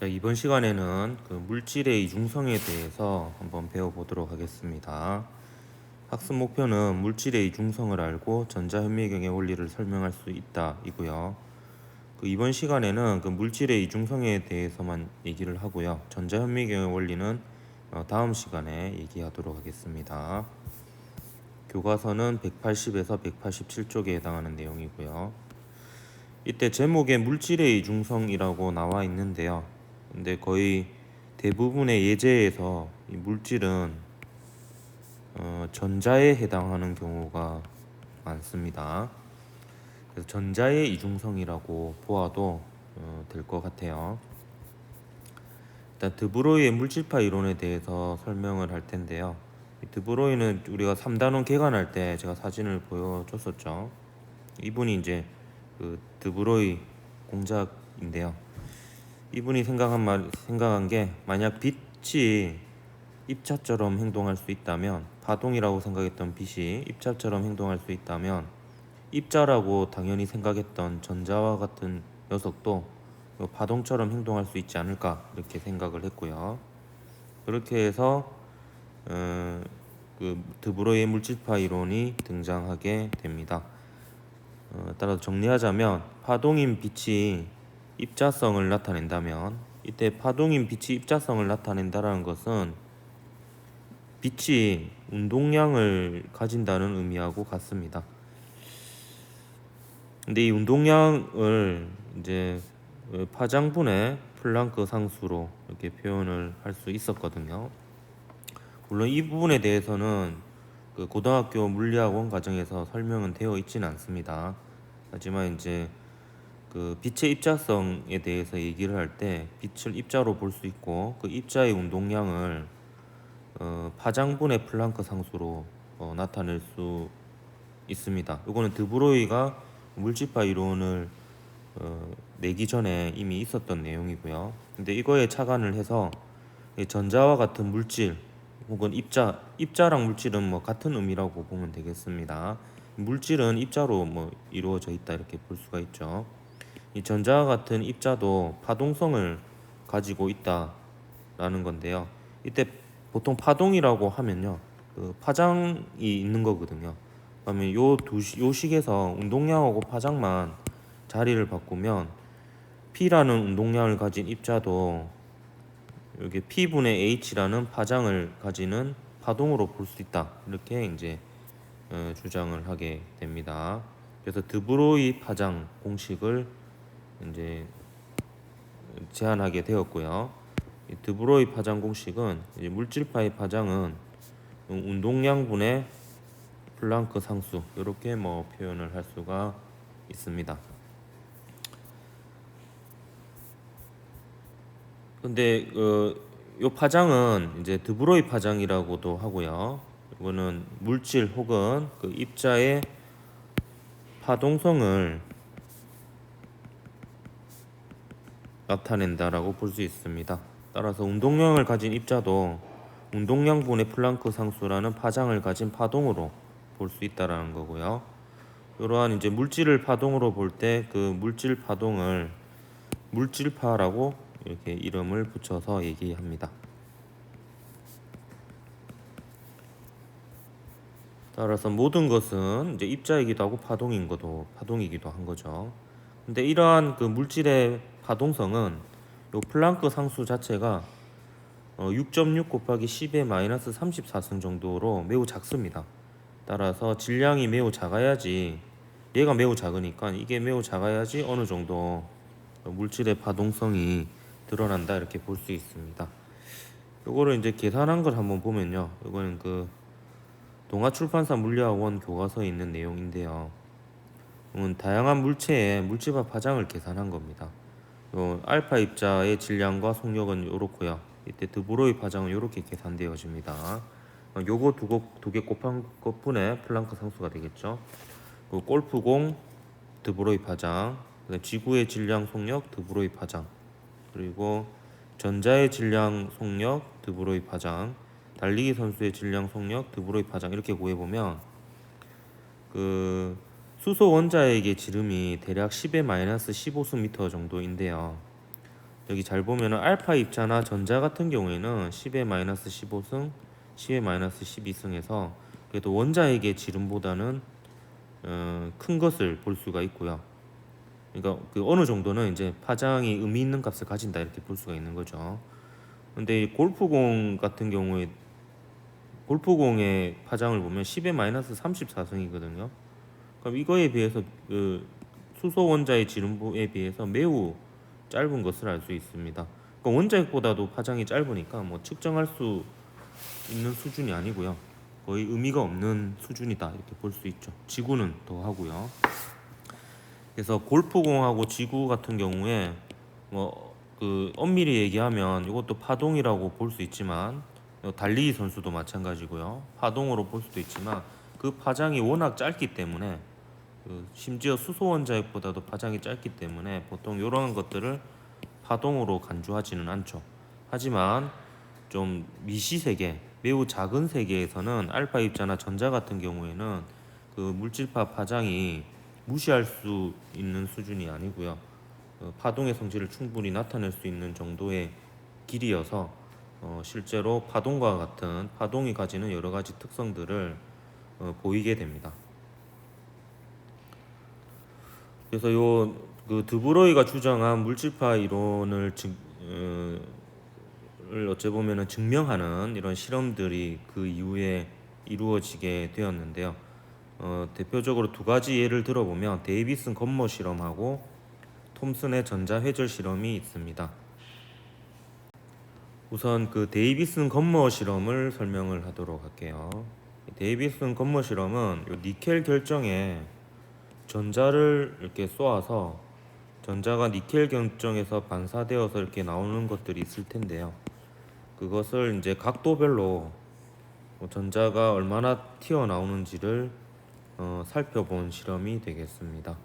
자, 이번 시간에는 그 물질의 이중성에 대해서 한번 배워보도록 하겠습니다. 학습 목표는 물질의 이중성을 알고 전자현미경의 원리를 설명할 수 있다 이고요. 그 이번 시간에는 그 물질의 이중성에 대해서만 얘기를 하고요. 전자현미경의 원리는 어, 다음 시간에 얘기하도록 하겠습니다. 교과서는 180에서 187쪽에 해당하는 내용이고요. 이때 제목에 물질의 이중성이라고 나와 있는데요. 근데 거의 대부분의 예제에서 이 물질은 어, 전자에 해당하는 경우가 많습니다. 그래서 전자의 이중성이라고 보아도 어, 될것 같아요. 일단 드브로이의 물질파 이론에 대해서 설명을 할 텐데요. 이 드브로이는 우리가 3단원 개관할 때 제가 사진을 보여줬었죠. 이분이 이제 그 드브로이 공작인데요. 이분이 생각한 말 생각한 게 만약 빛이 입자처럼 행동할 수 있다면 파동이라고 생각했던 빛이 입자처럼 행동할 수 있다면 입자라고 당연히 생각했던 전자와 같은 녀석도 그 파동처럼 행동할 수 있지 않을까 이렇게 생각을 했고요. 그렇게 해서 어, 그 드브로이의 물질파 이론이 등장하게 됩니다. 어, 따라서 정리하자면 파동인 빛이 입자성을 나타낸다면 이때 파동인 빛이 입자성을 나타낸다라는 것은 빛이 운동량을 가진다는 의미하고 같습니다. 근데 이 운동량을 이제 파장분의 플랑크 상수로 이렇게 표현을 할 수 있었거든요. 물론 이 부분에 대해서는 그 고등학교 물리학원 과정에서 설명은 되어 있지는 않습니다. 하지만 이제 그 빛의 입자성에 대해서 얘기를 할 때 빛을 입자로 볼 수 있고 그 입자의 운동량을 어, 파장분의 플랑크 상수로 어, 나타낼 수 있습니다. 이거는 드브로이가 물질파 이론을 어, 내기 전에 이미 있었던 내용이고요. 근데 이거에 착안을 해서 이 전자와 같은 물질 혹은 입자, 입자랑 물질은 뭐 같은 의미라고 보면 되겠습니다. 물질은 입자로 뭐 이루어져 있다 이렇게 볼 수가 있죠. 이 전자와 같은 입자도 파동성을 가지고 있다라는 건데요. 이때 보통 파동이라고 하면요, 그 파장이 있는 거거든요. 그러면 요두 요 식에서 운동량하고 파장만 자리를 바꾸면 P라는 운동량을 가진 입자도 여기 P분의 H라는 파장을 가지는 파동으로 볼 수 있다. 이렇게 이제 어, 주장을 하게 됩니다. 그래서 드브로이 파장 공식을 이제 제안하게 되었고요. 이 드브로이 파장 공식은 물질파의 파장은 운동량 분의 플랑크 상수 이렇게 뭐 표현을 할 수가 있습니다. 근데 어, 요 파장은 이제 드브로이 파장이라고도 하고요. 이거는 물질 혹은 그 입자의 파동성을 나타낸다라고 볼 수 있습니다. 따라서 운동량을 가진 입자도 운동량분의 플랑크 상수라는 파장을 가진 파동으로 볼 수 있다라는 거고요. 이러한 이제 물질을 파동으로 볼 때 그 물질 파동을 물질파라고 이렇게 이름을 붙여서 얘기합니다. 따라서 모든 것은 이제 입자이기도 하고 파동인 것도 파동이기도 한 거죠. 근데 이러한 그 물질의 파동성은 요 플랑크 상수 자체가 어, 6.6 곱하기 10의 마이너스 34승 정도로 매우 작습니다. 따라서 질량이 매우 작아야지 얘가 매우 작으니까 이게 매우 작아야지 어느 정도 물질의 파동성이 드러난다 이렇게 볼 수 있습니다. 요거를 이제 계산한 걸 한번 보면요. 이거는 그 동아출판사 물리학원 교과서에 있는 내용인데요. 은 다양한 물체의 물질파 파장을 계산한 겁니다. 요 알파 입자의 질량과 속력은 요렇고요. 이때 드브로이 파장은 요렇게 계산되어집니다. 어, 요거 두개 곱한 것분의 플랑크 상수가 되겠죠. 그 골프공 드브로이 파장, 지구의 질량 속력 드브로이 파장, 그리고 전자의 질량 속력 드브로이 파장, 달리기 선수의 질량 속력 드브로이 파장 이렇게 구해 보면 그 수소 원자에게 지름이 대략 10의 마이너스 15수 미터 정도인데요. 여기 잘 보면은 알파 입자나 전자 같은 경우에는 10의 마이너스 15승, 10의 마이너스 12승에서 그래도 원자핵의 지름보다는 어, 큰 것을 볼 수가 있고요. 그러니까 그 어느 정도는 이제 파장이 의미 있는 값을 가진다 이렇게 볼 수가 있는 거죠. 근데 이 골프공 같은 경우에 골프공의 파장을 보면 10의 마이너스 34승이거든요. 그럼 이거에 비해서 그 수소 원자의 지름에 비해서 매우 짧은 것을 알 수 있습니다. 그러니까 원자핵보다도 파장이 짧으니까 뭐 측정할 수 있는 수준이 아니고요. 거의 의미가 없는 수준이다 이렇게 볼 수 있죠. 지구는 더 하고요. 그래서 골프공하고 지구 같은 경우에 뭐 그 엄밀히 얘기하면 이것도 파동이라고 볼 수 있지만 어, 달리기 선수도 마찬가지고요. 파동으로 볼 수도 있지만 그 파장이 워낙 짧기 때문에 그 심지어 수소 원자핵보다도 파장이 짧기 때문에 보통 이런 것들을 파동으로 간주하지는 않죠. 하지만 좀 미시 세계, 매우 작은 세계에서는 알파 입자나 전자 같은 경우에는 그 물질파 파장이 무시할 수 있는 수준이 아니고요. 어, 파동의 성질을 충분히 나타낼 수 있는 정도의 길이어서 어, 실제로 파동과 같은 파동이 가지는 여러 가지 특성들을 어, 보이게 됩니다. 그래서 요 그 드브로이가 주장한 물질파 이론을 증, 어, 을 어째 보면은 증명하는 이런 실험들이 그 이후에 이루어지게 되었는데요. 어, 대표적으로 두 가지 예를 들어보면 데이비슨 건모 실험하고 톰슨의 전자 회절 실험이 있습니다. 우선 그 데이비슨 건모 실험을 설명을 하도록 할게요. 데이비슨 건모 실험은 요 니켈 결정에 전자를 이렇게 쏘아서 전자가 니켈 결정에서 반사되어서 이렇게 나오는 것들이 있을 텐데요. 그것을 이제 각도별로 뭐 전자가 얼마나 튀어나오는지를 어, 살펴본 실험이 되겠습니다.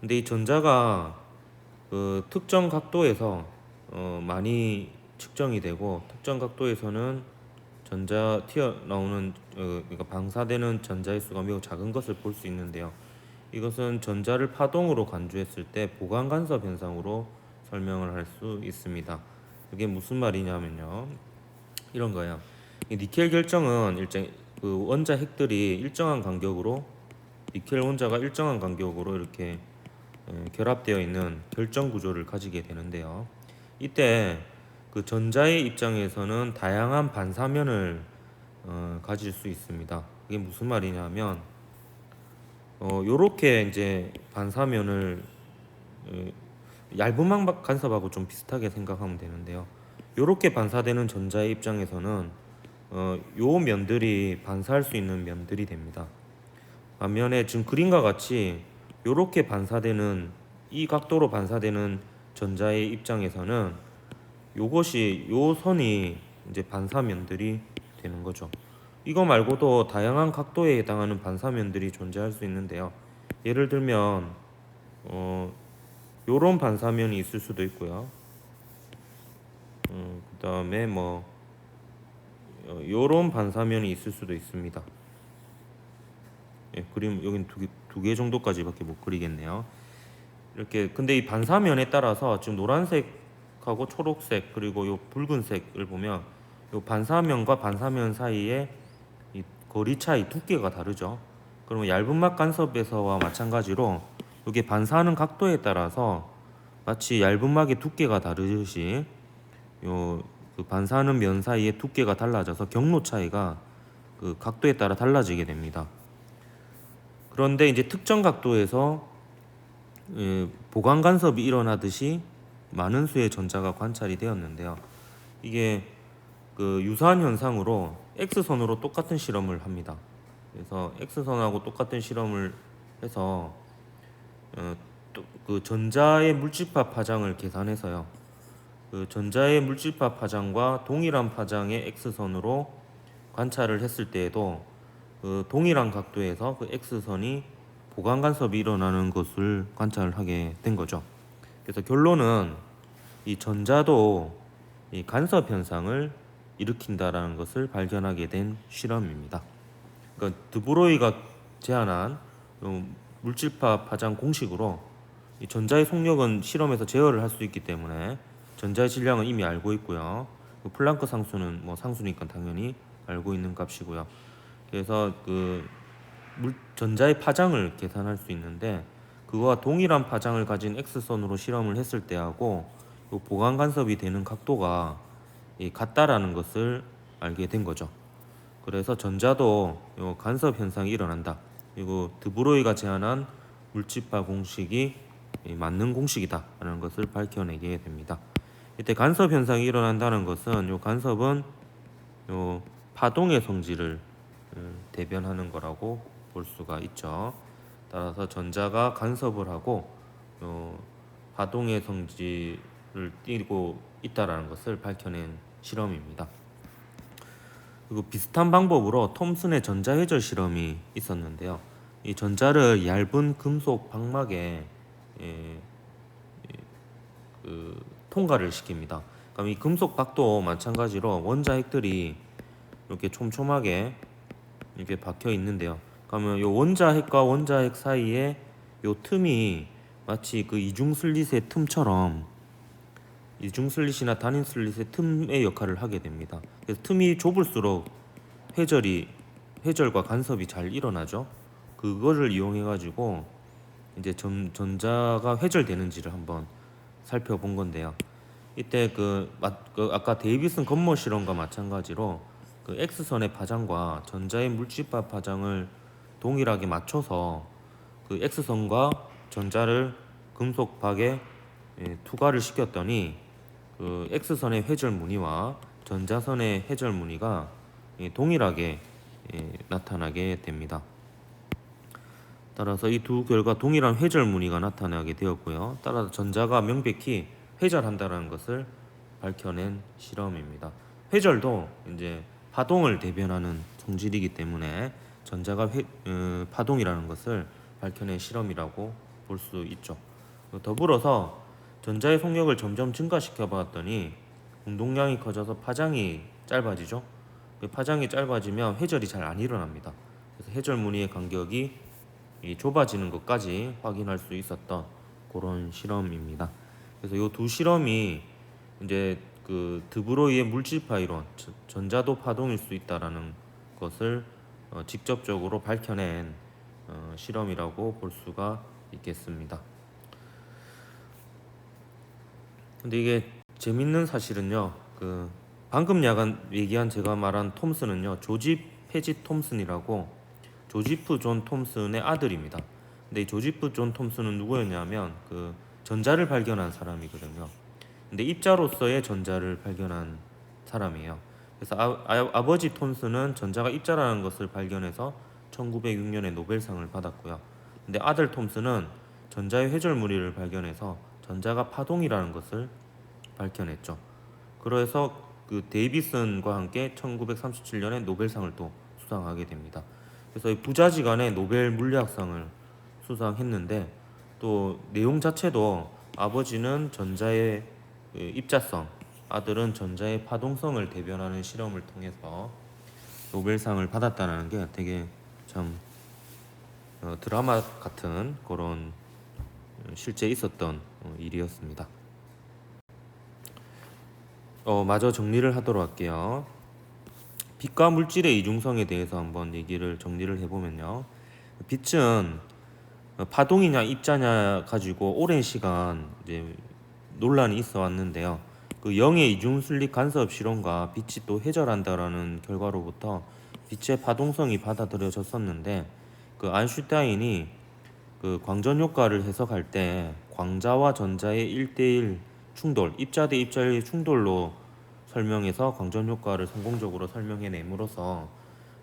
근데 이 전자가 그 특정 각도에서 어, 많이 측정이 되고 특정 각도에서는 전자 튀어나오는 어, 그러니까 방사되는 전자의 수가 매우 작은 것을 볼 수 있는데요. 이것은 전자를 파동으로 간주했을 때 보강 간섭 현상으로 설명을 할 수 있습니다. 이게 무슨 말이냐면요. 이런 거예요. 이 니켈 결정은 일정 그 원자 핵들이 일정한 간격으로 니켈 원자가 일정한 간격으로 이렇게 에, 결합되어 있는 결정 구조를 가지게 되는데요. 이때 그 전자의 입장에서는 다양한 반사면을 어, 가질 수 있습니다. 이게 무슨 말이냐면 어, 요렇게 이제 반사면을 어, 얇은 망박 간섭하고 좀 비슷하게 생각하면 되는데요. 요렇게 반사되는 전자의 입장에서는 어, 요 면들이 반사할 수 있는 면들이 됩니다. 반면에 지금 그림과 같이 요렇게 반사되는 이 각도로 반사되는 전자의 입장에서는 요것이 요 선이 이제 반사면들이 되는 거죠. 이거 말고도 다양한 각도에 해당하는 반사면들이 존재할 수 있는데요. 예를 들면 어 요런 반사면이 있을 수도 있고요. 음, 그 다음에 뭐 어, 요런 반사면이 있을 수도 있습니다. 예, 그림 여긴 두 개, 두 개 정도까지밖에 못 그리겠네요. 이렇게 근데 이 반사면에 따라서 지금 노란색하고 초록색 그리고 요 붉은색을 보면 요 반사면과 반사면 사이에 이 거리 차이 두께가 다르죠. 그러면 얇은 막 간섭에서와 마찬가지로 이게 반사하는 각도에 따라서 마치 얇은 막의 두께가 다르듯이 요 그 반사하는 면 사이의 두께가 달라져서 경로 차이가 그 각도에 따라 달라지게 됩니다. 그런데 이제 특정 각도에서 예, 보강 간섭이 일어나듯이 많은 수의 전자가 관찰이 되었는데요. 이게 그 유사한 현상으로 X선으로 똑같은 실험을 합니다. 그래서 X선하고 똑같은 실험을 해서 어, 또그 전자의 물질파 파장을 계산해서요. 그 전자의 물질파 파장과 동일한 파장의 X선으로 관찰을 했을 때에도 그 동일한 각도에서 그 X선이 보강 간섭이 일어나는 것을 관찰하게 된 거죠. 그래서 결론은 이 전자도 이 간섭 현상을 일으킨다라는 것을 발견하게 된 실험입니다. 그러니까 드브로이가 제안한 요 물질파 파장 공식으로 이 전자의 속력은 실험에서 제어를 할 수 있기 때문에 전자의 질량은 이미 알고 있고요. 그 플랑크 상수는 뭐 상수니까 당연히 알고 있는 값이고요. 그래서 그 물, 전자의 파장을 계산할 수 있는데 그거와 동일한 파장을 가진 X선으로 실험을 했을 때하고 요 보강 간섭이 되는 각도가 이 같다라는 것을 알게 된 거죠. 그래서 전자도 요 간섭 현상이 일어난다. 그리고 드브로이가 제안한 물질파 공식이 이 맞는 공식이다라는 것을 밝혀내게 됩니다. 이때 간섭 현상이 일어난다는 것은 요 간섭은 요 파동의 성질을 음, 대변하는 거라고 볼 수가 있죠. 따라서 전자가 간섭을 하고 요 파동의 성질을 띠고 있다라는 것을 밝혀낸 실험입니다. 그리고 비슷한 방법으로 톰슨의 전자회절 실험이 있었는데요. 이 전자를 얇은 금속 방막에 예, 예, 그 통과를 시킵니다. 그럼 이 금속 박도 마찬가지로 원자 핵들이 이렇게 촘촘하게 이렇게 박혀 있는데요. 그러면 이 원자 핵과 원자 핵 사이에 이 틈이 마치 그 이중 슬릿의 틈처럼 이중 슬릿이나 단인 슬릿의 틈의 역할을 하게 됩니다. 그래서 틈이 좁을수록 회절이 회절과 간섭이 잘 일어나죠. 그거를 이용해 가지고 이제 전, 전자가 회절되는지를 한번 살펴본 건데요. 이때 그, 마- 그 아까 데이비슨 건모 실험과 마찬가지로 그 X선의 파장과 전자의 물질파 파장을 동일하게 맞춰서 그 X선과 전자를 금속 박에 예, 투과를 시켰더니 그 X선의 회절 무늬와 전자선의 회절 무늬가 예, 동일하게 예, 나타나게 됩니다. 따라서 이 두 결과 동일한 회절 무늬가 나타나게 되었고요. 따라서 전자가 명백히 회절한다는 것을 밝혀낸 실험입니다. 회절도 이제 파동을 대변하는 성질이기 때문에 전자가 회, 어, 파동이라는 것을 밝혀낸 실험이라고 볼 수 있죠. 더불어서 전자의 속력을 점점 증가시켜 봤더니 운동량이 커져서 파장이 짧아지죠. 그 파장이 짧아지면 회절이 잘 안 일어납니다. 그래서 회절 무늬의 간격이 이 좁아지는 것까지 확인할 수 있었던 그런 실험입니다. 그래서 이 두 실험이 이제 그 드브로이의 물질파 이론, 전- 전자도 파동일 수 있다라는 것을 어, 직접적으로 밝혀낸 어, 실험이라고 볼 수가 있겠습니다. 근데 이게 재밌는 사실은요. 그 방금 야간 얘기한 제가 말한 톰슨은요. 조지 페지 톰슨이라고 조지프 존 톰슨의 아들입니다. 근데 이 조지프 존 톰슨은 누구였냐면 그 전자를 발견한 사람이거든요. 근데 입자로서의 전자를 발견한 사람이에요. 그래서 아, 버지 톰슨은 전자가 입자라는 것을 발견해서 1906년에 노벨상을 받았고요. 근데 아들 톰슨은 전자의 회절 무리를 발견해서 전자가 파동이라는 것을 밝혀냈죠. 그래서 그 데이비슨과 함께 1937년에 노벨상을 또 수상하게 됩니다. 그래서 이 부자지간에 노벨 물리학상을 수상했는데 또 내용 자체도 아버지는 전자의 그 입자성, 아들은 전자의 파동성을 대변하는 실험을 통해서 노벨상을 받았다는 게 되게 참 어, 드라마 같은 그런 어, 실제 있었던 어, 일이었습니다. 어, 마저 정리를 하도록 할게요. 빛과 물질의 이중성에 대해서 한번 얘기를 정리를 해보면요. 빛은 어, 파동이냐 입자냐 가지고 오랜 시간 이제 논란이 있어 왔는데요. 그 영의 이중슬립 간섭 실험과 빛이 또 회절한다라는 결과로부터 빛의 파동성이 받아들여졌었는데 그 아인슈타인이 그 광전 효과를 해석할 때 광자와 전자의 1대1 충돌, 입자 대 입자의 충돌로 설명해서 광전 효과를 성공적으로 설명해냄으로써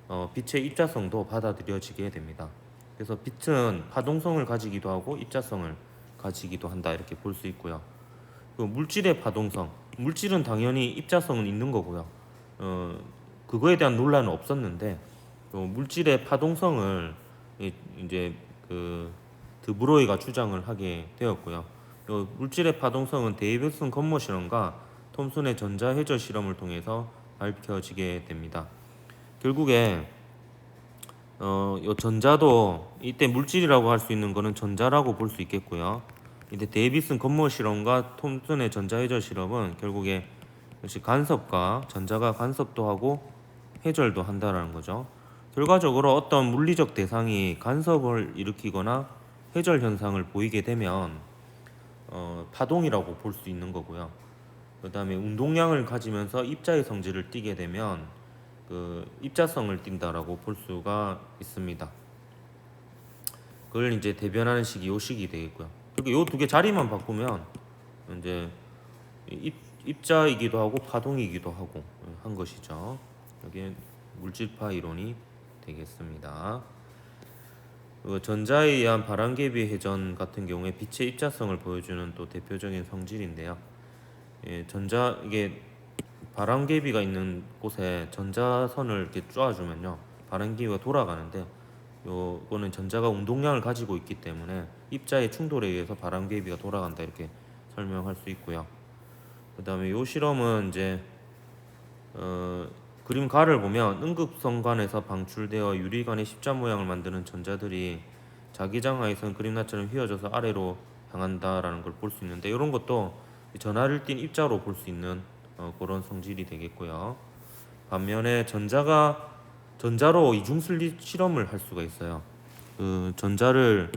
어, 빛의 입자성도 받아들여지게 됩니다. 그래서 빛은 파동성을 가지기도 하고 입자성을 가지기도 한다 이렇게 볼 수 있고요. 그 물질의 파동성, 물질은 당연히 입자성은 있는 거고요. 어, 그거에 대한 논란은 없었는데 또 물질의 파동성을 이- 이제 그 드브로이가 주장을 하게 되었고요. 또 물질의 파동성은 데이비슨 건모 실험과 톰슨의 전자 회절 실험을 통해서 밝혀지게 됩니다. 결국에 어, 요 전자도 이때 물질이라고 할 수 있는 거는 전자라고 볼 수 있겠고요. 이제 데이비슨 건모 실험과 톰슨의 전자회절 실험은 결국에 역시 간섭과 전자가 간섭도 하고 회절도 한다라는 거죠. 결과적으로 어떤 물리적 대상이 간섭을 일으키거나 회절 현상을 보이게 되면 어, 파동이라고 볼 수 있는 거고요. 그 다음에 운동량을 가지면서 입자의 성질을 띠게 되면 그 입자성을 띈다라고 볼 수가 있습니다. 그걸 이제 대변하는 식이 요 식이 되겠고요. 그리고 요두 개 자리만 바꾸면 이제 입, 입자이기도 하고 파동이기도 하고 한 것이죠. 여기 물질파 이론이 되겠습니다. 그 전자에 의한 바람개비 회전 같은 경우에 빛의 입자성을 보여주는 또 대표적인 성질인데요. 예, 전자 이게 바람개비가 있는 곳에 전자선을 이렇게 쪼아주면요, 바람개비가 돌아가는데 요거는 전자가 운동량을 가지고 있기 때문에 입자의 충돌에 의해서 바람개비가 돌아간다 이렇게 설명할 수 있고요. 그다음에 요 실험은 이제 어, 그림 가를 보면 응급성관에서 방출되어 유리관의 십자 모양을 만드는 전자들이 자기장하에선 그림나처럼 휘어져서 아래로 향한다라는 걸 볼 수 있는데 이런 것도 전하를 띤 입자로 볼 수 있는 어, 그런 성질이 되겠고요. 반면에 전자가 전자로 이중슬릿 실험을 할 수가 있어요. 그 전자를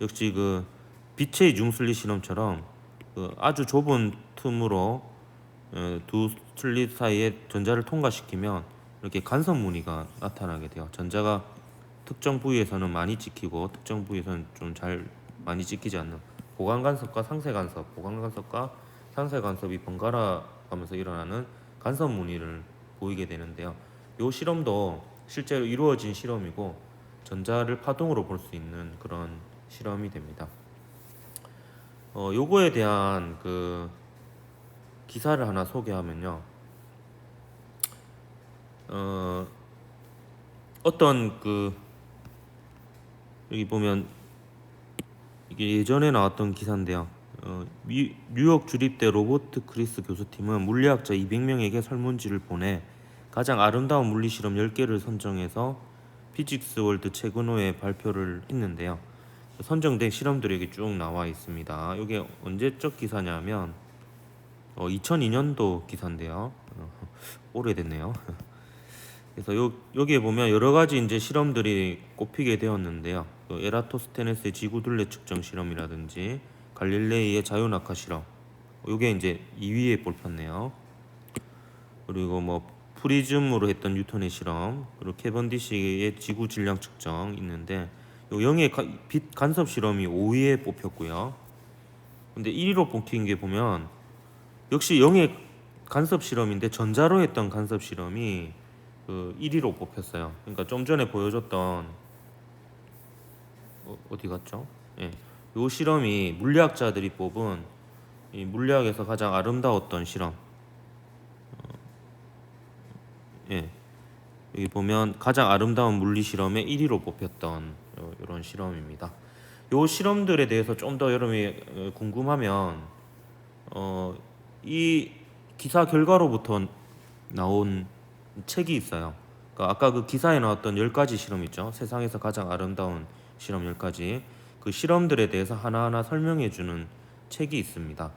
역시 그 빛의 이중슬릿 실험처럼 그 아주 좁은 틈으로 어, 두 슬릿 사이에 전자를 통과시키면 이렇게 간섭 무늬가 나타나게 돼요. 전자가 특정 부위에서는 많이 찍히고 특정 부위에서는 좀 잘 많이 찍히지 않는 보강 간섭과 상세 간섭, 보강 간섭과 상세 간섭이 번갈아 가면서 일어나는 간섭 무늬를 보이게 되는데요. 이 실험도 실제로 이루어진 실험이고 전자를 파동으로 볼 수 있는 그런 실험이 됩니다. 어, 요거에 대한 그 기사를 하나 소개하면요. 어, 어떤 그 여기 보면 이게 예전에 나왔던 기사인데요. 어, 미, 뉴욕 주립대 로버트 크리스 교수팀은 물리학자 200명에게 설문지를 보내 가장 아름다운 물리 실험 10개를 선정해서 피직스 월드 최근호에 발표를 했는데요. 선정된 실험들이 여기 쭉 나와 있습니다. 이게 언제적 기사냐면 어, 2002년도 기사인데요. 어, 오래됐네요. 그래서 요, 여기에 보면 여러 가지 이제 실험들이 꼽히게 되었는데요. 그 에라토스테네스의 지구 둘레 측정 실험이라든지 갈릴레이의 자유 낙하 실험. 요게 이제 2위에 뽑혔네요. 그리고 뭐 프리즘으로 했던 뉴턴의 실험, 그리고 캐번디시의 지구 질량 측정 있는데 요 영의 가- 빛 간섭 실험이 5위에 뽑혔고요. 근데 1위로 뽑힌 게 보면 역시 영의 간섭 실험인데 전자로 했던 간섭 실험이 그 1위로 뽑혔어요. 그러니까 좀 전에 보여줬던 어, 어디 갔죠? 예. 요 실험이 물리학자들이 뽑은 이 물리학에서 가장 아름다웠던 실험. 어, 예. 여기 보면 가장 아름다운 물리 실험에 1위로 뽑혔던 어, 이런 실험입니다. 요 실험들에 대해서 좀 더 여러분이 어, 궁금하면 어, 이 기사 결과로부터 나온 책이 있어요. 그러니까 아까 그 기사에 나왔던 10가지 실험 있죠. 세상에서 가장 아름다운 실험 10가지. 그 실험들에 대해서 하나하나 설명해 주는 책이 있습니다.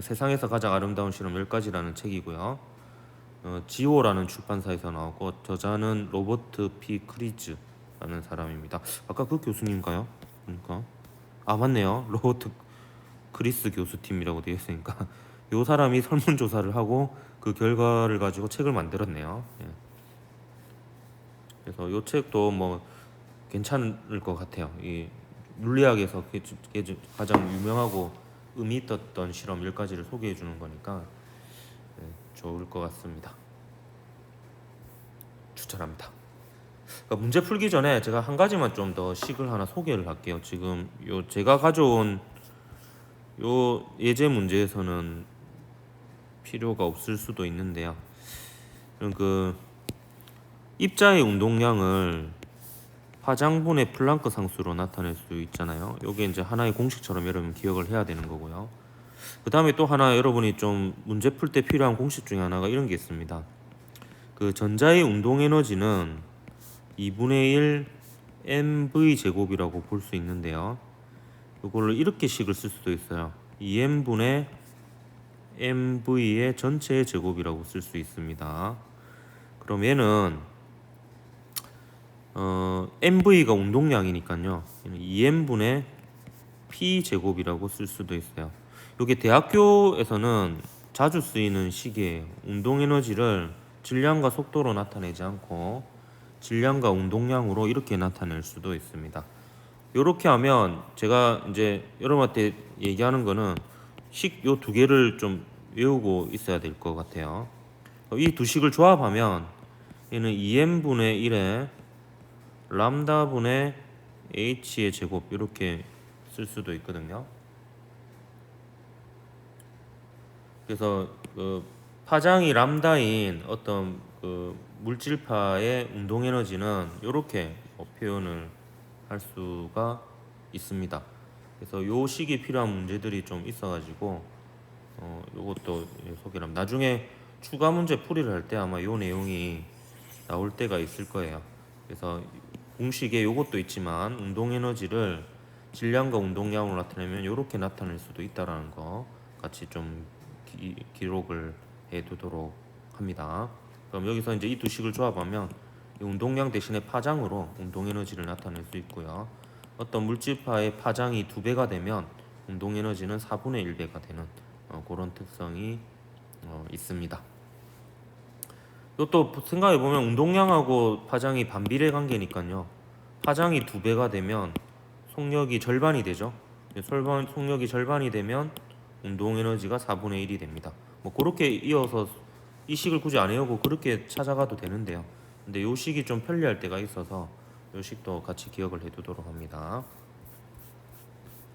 세상에서 가장 아름다운 실험 10가지라는 책이고요. 어, 지오라는 출판사에서 나오고 저자는 로버트 P 크리즈라는 사람입니다. 아까 그 교수님인가요? 그러니까 아 맞네요. 로버트 크리스 교수 팀이라고 되어 있으니까 요 사람이 설문조사를 하고 그 결과를 가지고 책을 만들었네요. 예. 그래서 요 책도 뭐 괜찮을 것 같아요. 이 물리학에서 가장 유명하고 의미 있었던 실험 10가지를 소개해 주는 거니까 예, 좋을 것 같습니다. 추천합니다. 그러니까 문제 풀기 전에 제가 한 가지만 좀 더 식을 하나 소개를 할게요. 지금 요 제가 가져온 요 예제 문제에서는 필요가 없을 수도 있는데요. 그 입자의 운동량을 화장분의 플랑크 상수로 나타낼 수 있잖아요. 요게 이제 하나의 공식처럼 여러분 기억을 해야 되는 거고요. 그 다음에 또 하나 여러분이 좀 문제 풀 때 필요한 공식 중에 하나가 이런 게 있습니다. 그 전자의 운동 에너지는 2분의 1 mv 제곱이라고 볼 수 있는데요. 요거를 이렇게 식을 쓸 수도 있어요. 2n분의 mv의 전체의 제곱이라고 쓸 수 있습니다. 그럼 얘는 어, mv가 운동량이니까요. 2n분의 p 제곱이라고 쓸 수도 있어요. 이게 대학교에서는 자주 쓰이는 식이에요. 운동 에너지를 질량과 속도로 나타내지 않고 질량과 운동량으로 이렇게 나타낼 수도 있습니다. 이렇게 하면 제가 이제 여러분한테 얘기하는 거는 식 요 두 개를 좀 외우고 있어야 될 것 같아요. 이 두 식을 조합하면 얘는 2n분의 1에 람다분의 h의 제곱 이렇게 쓸 수도 있거든요. 그래서 그 파장이 람다인 어떤 그 물질파의 운동 에너지는 이렇게 표현을 할 수가 있습니다. 그래서 요 식이 필요한 문제들이 좀 있어가지고 어 요것도 소개를 합니다. 나중에 추가 문제 풀이를 할 때 아마 요 내용이 나올 때가 있을 거예요. 그래서 공식에 요것도 있지만 운동 에너지를 질량과 운동량으로 나타내면 이렇게 나타낼 수도 있다라는 거 같이 좀 기, 기록을 해두도록 합니다. 그럼 여기서 이제 이 두 식을 조합하면 이 운동량 대신에 파장으로 운동 에너지를 나타낼 수 있고요. 어떤 물질파의 파장이 두 배가 되면 운동 에너지는 4분의 1배가 되는 어, 그런 특성이 어, 있습니다. 또 생각해 보면 운동량하고 파장이 반비례 관계니까요. 파장이 두 배가 되면 속력이 절반이 되죠. 솔반 속력이 절반이 되면 운동 에너지가 4분의 1이 됩니다. 뭐 그렇게 이어서 이 식을 굳이 안 외우고 그렇게 찾아가도 되는데요. 근데 요 식이 좀 편리할 때가 있어서 요 식도 같이 기억을 해두도록 합니다.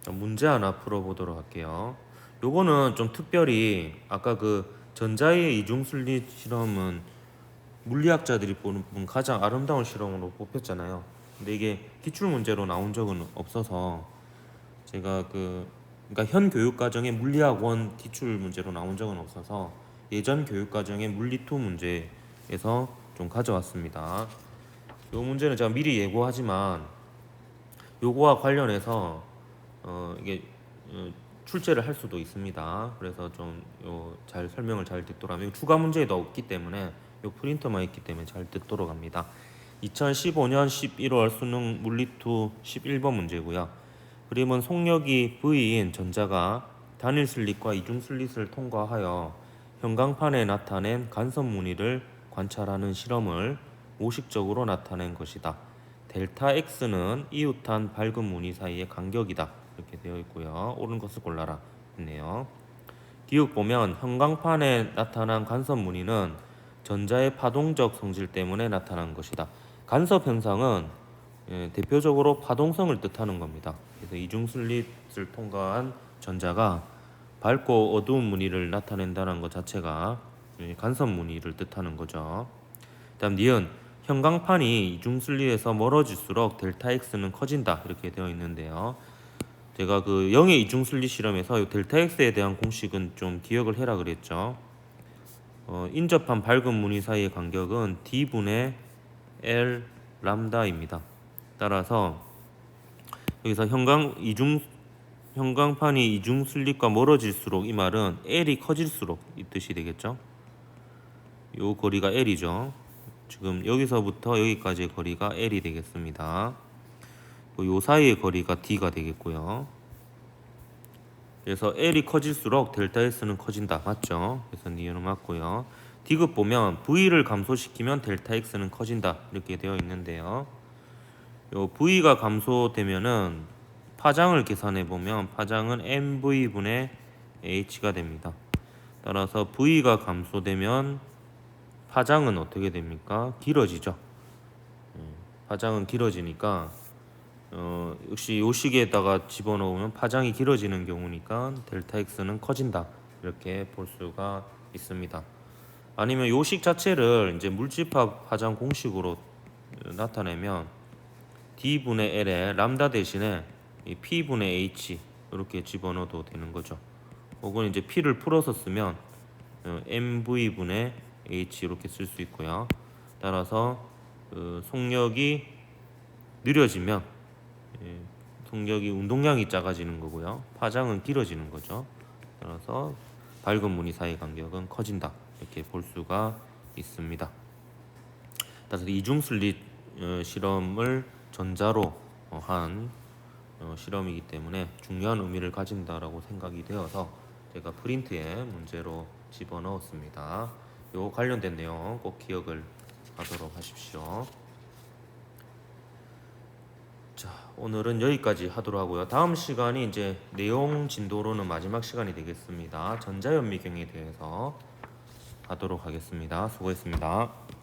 자, 문제 하나 풀어보도록 할게요. 요거는 좀 특별히 아까 그 전자의 이중순리 실험은 물리학자들이 보는 가장 아름다운 실험으로 뽑혔잖아요. 근데 이게 기출 문제로 나온 적은 없어서 제가 그 그러니까 현 교육 과정에 물리학 원 기출 문제로 나온 적은 없어서 예전 교육 과정의 물리 투 문제에서 좀 가져왔습니다. 이 문제는 제가 미리 예고하지만 요거와 관련해서 어 이게 어, 출제를 할 수도 있습니다. 그래서 좀잘 설명을 잘 듣도록 추가 문제도 없기 때문에 요 프린터만 있기 때문에 잘 듣도록 합니다. 2015년 11월 수능 물리투 11번 문제고요. 그림은 속력이 V인 전자가 단일 슬릿과 이중 슬릿을 통과하여 형광판에 나타낸 간섭 무늬를 관찰하는 실험을 모식적으로 나타낸 것이다. 델타 X는 이웃한 밝은 무늬 사이의 간격이다. 이렇게 되어 있고요. 옳은 것을 골라라 했네요. 기억 보면 형광판에 나타난 간섭 무늬는 전자의 파동적 성질 때문에 나타난 것이다. 간섭 현상은 예, 대표적으로 파동성을 뜻하는 겁니다. 그래서 이중 슬릿을 통과한 전자가 밝고 어두운 무늬를 나타낸다는 것 자체가 예, 간섭 무늬를 뜻하는 거죠. 다음 니은 형광판이 이중 슬릿에서 멀어질수록 델타 x는 커진다 이렇게 되어 있는데요. 제가 그 0의 이중 슬릿 실험에서 델타 x에 대한 공식은 좀 기억을 해라 그랬죠. 어, 인접한 밝은 무늬 사이의 간격은 d분의 l 람다입니다. 따라서 여기서 형광 이중 형광판이 이중 슬립과 멀어질수록 이 말은 L이 커질수록 이 뜻이 되겠죠. 요 거리가 L이죠. 지금 여기서부터 여기까지의 거리가 L이 되겠습니다. 요 사이의 거리가 D가 되겠고요. 그래서 L이 커질수록 델타 S는 커진다. 맞죠? 그래서 니은은 맞고요. D급 보면 V를 감소시키면 델타 X는 커진다. 이렇게 되어 있는데요. 요 V가 감소되면은 파장을 계산해 보면 파장은 MV분의 H가 됩니다. 따라서 V가 감소되면 파장은 어떻게 됩니까? 길어지죠. 음, 파장은 길어지니까 어, 역시 요 시기에다가 집어넣으면 파장이 길어지는 경우니까 델타 X는 커진다. 이렇게 볼 수가 있습니다. 아니면 요식 자체를 이제 물질파 파장 공식으로 나타내면 d분의 l에 람다 대신에 p분의 h 이렇게 집어넣어도 되는 거죠. 혹은 이제 p를 풀어서 쓰면 어, mv분의 h 이렇게 쓸 수 있고요. 따라서 그 속력이 느려지면 예, 속력이 운동량이 작아지는 거고요. 파장은 길어지는 거죠. 따라서 밝은 무늬 사이 간격은 커진다. 이렇게 볼 수가 있습니다. 따라서 이중 슬릿 어, 실험을 전자로 어, 한 어, 실험이기 때문에 중요한 의미를 가진다라고 생각이 되어서 제가 프린트에 문제로 집어넣었습니다. 요 관련된 내용 꼭 기억을 하도록 하십시오. 자, 오늘은 여기까지 하도록 하고요. 다음 시간이 이제 내용 진도로는 마지막 시간이 되겠습니다. 전자현미경에 대해서 하도록 하겠습니다. 수고했습니다.